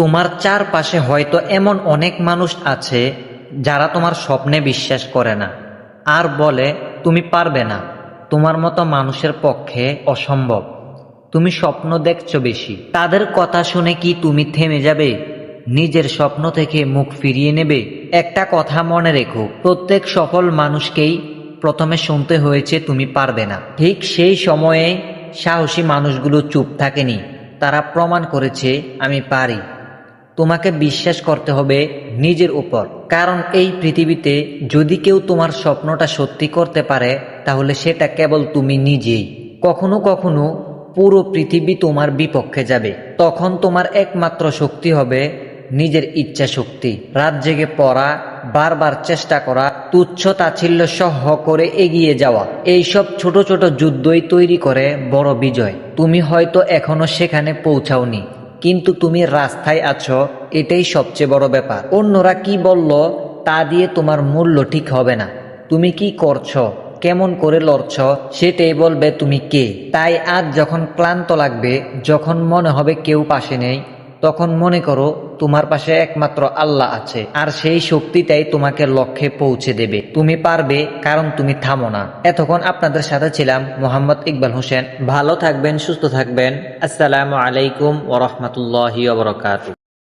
তোমার চারপাশে হয়তো এমন অনেক মানুষ আছে যারা তোমার স্বপ্নে বিশ্বাস করে না। আর বলে, তুমি পারবে না। তোমার মতো মানুষের পক্ষে অসম্ভব। তুমি স্বপ্ন দেখছ বেশি। তাদের কথা শুনে কি তুমি থেমে যাবে? নিজের স্বপ্ন থেকে মুখ ফিরিয়ে নেবে? একটা কথা মনে রেখো, প্রত্যেক সফল মানুষকেই প্রথমে শুনতে হয়েছে, তুমি পারবে না। ঠিক সেই সময়ে সাহসী মানুষগুলো চুপ থাকেনি। তারা প্রমাণ করেছে, আমি পারি। তোমাকে বিশ্বাস করতে হবে নিজের উপর। কারণ এই পৃথিবীতে যদি কেউ তোমার স্বপ্নটা সত্যি করতে পারে, তাহলে সেটা কেবল তুমি নিজেই। কখনো কখনো পুরো পৃথিবী তোমার বিপক্ষে যাবে। তখন তোমার একমাত্র শক্তি হবে নিজের ইচ্ছা শক্তি। রাত জেগে পড়া, বারবার চেষ্টা করা, তুচ্ছ তাচ্ছিল্য সহ করে এগিয়ে যাওয়া। এইসব ছোট ছোট যুদ্ধই তৈরি করে বড় বিজয়। তুমি হয়তো এখনও সেখানে পৌঁছাওনি। কিন্তু তুমি রাস্তায় আছো, এটাই সবচেয়ে বড় ব্যাপার। অন্যরা কি বলল, তা দিয়ে তোমার মূল্য ঠিক হবে না। তুমি কি করছ, কেমন করে লড়ছ, সেটাই বলবে তুমি কে। তাই আজ যখন ক্লান্ত লাগবে, যখন মনে হবে কেউ পাশে নেই, তখন মনে করো তোমার পাশে একমাত্র আল্লাহ আছে, আর সেই শক্তিটাই তোমাকে লক্ষ্যে পৌঁছে দেবে। তুমি পারবে, কারণ তুমি থামো না। এতক্ষণ আপনাদের সাথে ছিলাম মোহাম্মদ ইকবাল হোসেন। ভালো থাকবেন, সুস্থ থাকবেন। আসসালামু আলাইকুম ওরহমতুল্লাহ ওবরকাত